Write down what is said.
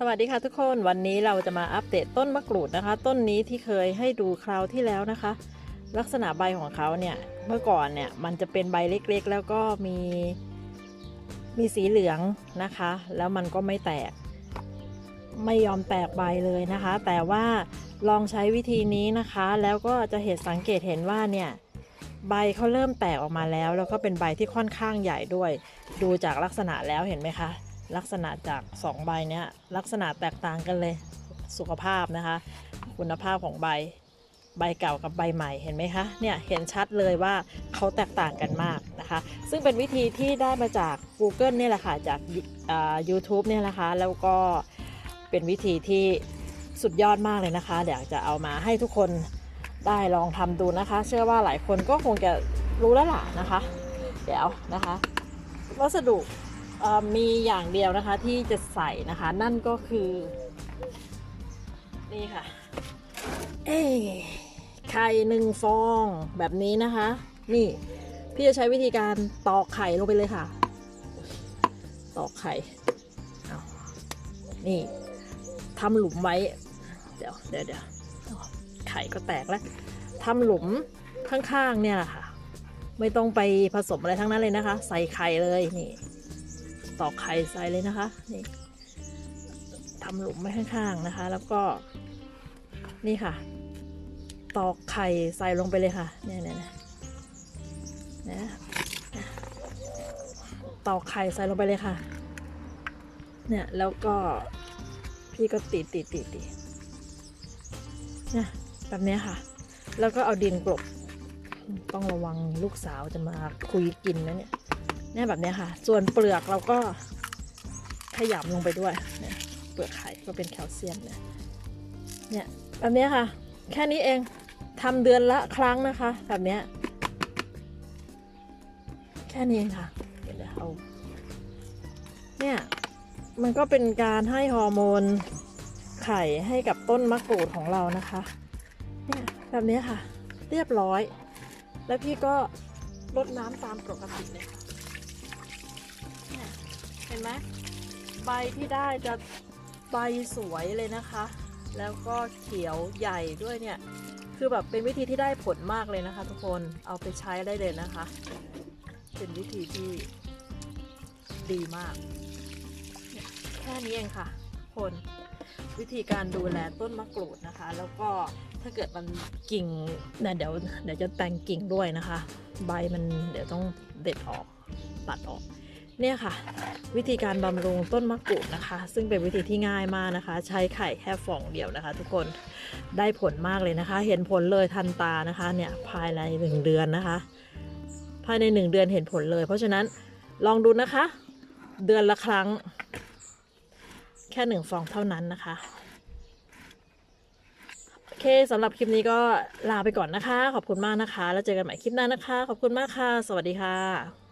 สวัสดีค่ะทุกคนวันนี้เราจะมาอัปเดตต้นมะกรูดนะคะ ต้นนี้ที่เคยให้ดูคราวที่แล้วนะคะ ลักษณะใบของเขาเนี่ยเมื่อก่อนเนี่ยมันจะเป็นใบเล็กๆ แล้วก็มีมีสีเหลืองนะคะ แล้วมันก็ไม่แตก ไม่ยอมแตกใบเลยนะคะ แต่ว่าลองใช้วิธีนี้นะคะ แล้วก็จะเห็นสังเกตเห็นว่าเนี่ยใบเขาเริ่มแตกออกมาแล้ว แล้วก็เป็นใบที่ค่อนข้างใหญ่ด้วย ดูจากลักษณะแล้วเห็นไหมคะ ลักษณะจาก 2 ใบเนี้ยลักษณะแตกต่างกันเลยสุขภาพนะคะ คุณภาพของใบใบเก่ากับใบใหม่เห็นไหมคะเนี่ยเห็นชัดเลยว่าเขาแตกต่างกันมากนะคะ ซึ่งเป็นวิธีที่ได้มาจาก Google เนี่ยแหละค่ะจากอ่า YouTube เนี่ยแหละคะแล้วก็เป็นวิธีที่สุดยอดมากเลยนะคะเดี๋ยวจะเอามาให้ทุกคนได้ลองทำดูนะคะ เชื่อว่าหลายคนก็คงจะรู้แล้วล่ะนะคะ เดี๋ยวนะคะ วัสดุ มีอย่างเดียวนะคะที่จะใส่นะคะ นั่นก็คือ นี่ค่ะ เอ้ไข่หนึ่งฟองแบบนี้นะคะ นี่พี่จะใช้วิธีการตอกไข่ลงไปเลยค่ะ ตอกไข่เอานี่ทำหลุมไว้ เดี๋ยวเดี๋ยวเดี๋ยวไข่ก็แตกแล้วทำหลุมข้างๆเนี่ยแหละค่ะ ไม่ต้องไปผสมอะไรทั้งนั้นเลยนะคะ ใส่ไข่เลยนี่ ตอกไข่ใส่เลยนะคะนี่ทำหลุมไว้ข้างๆนะคะ แล้วก็นี่ค่ะ ตอกไข่ใส่ลงไปเลยค่ะเนี่ยเนี่ยเนี่ยนะตอกไข่ใส่ลงไปเลยค่ะ เนี่ยแล้วก็พี่ก็ตีตีตีตีเนี่ยแบบนี้ค่ะ แล้วก็เอาดินกลบต้องระวังลูกสาวจะมาคุยกินนะเนี่ย เนี่ยแบบนี้ค่ะ ส่วนเปลือกเราก็ขยำลงไปด้วยเนี่ยเปลือกไข่ก็เป็นแคลเซียมเนี่ยเนี่ยแบบนี้ค่ะ แค่นี้เองทำเดือนละครั้งนะคะ แบบเนี้ยแค่นี้เองค่ะเดี๋ยวเอาเนี่ยมันก็เป็นการให้ฮอร์โมนไข่ให้กับต้นมะกรูดของเรานะคะเนี่ยแบบนี้ค่ะ เรียบร้อย แล้วพี่ก็รดน้ำตามปกติเลยค่ะ เห็นไหมใบที่ได้จะใบสวยเลยนะคะ แล้วก็เขียวใหญ่ด้วยเนี่ย คือแบบเป็นวิธีที่ได้ผลมากเลยนะคะ ทุกคนเอาไปใช้ได้เลยนะคะ เป็นวิธีที่ดีมาก แค่นี้เองค่ะ คนวิธีการดูแลต้นมะกรูดนะคะ แล้วก็ถ้าเกิดมันกิ่งเนี่ยเดี๋ยวเดี๋ยวจะแต่งกิ่งด้วยนะคะ ใบมันเดี๋ยวต้องเด็ดออกตัดออก เนี่ยค่ะ วิธีการบำรุงต้นมะกรูดนะคะ ซึ่งเป็นวิธีที่ง่ายมากนะคะ ใช้ไข่แค่ฟองเดียวนะคะ ทุกคนได้ผลมากเลยนะคะ เห็นผลเลยทันตานะคะเนี่ยภายในหนึ่งเดือนนะคะ ภายในหนึ่งเดือนเห็นผลเลย เพราะฉะนั้นลองดูนะคะ เดือนละครั้ง แค่หนึ่งฟองเท่านั้นนะคะโอเคสำหรับคลิปนี้ก็ลาไปก่อนนะคะ ขอบคุณมากนะคะ แล้วเจอกันใหม่คลิปหน้านะคะ ขอบคุณมากค่ะ สวัสดีค่ะ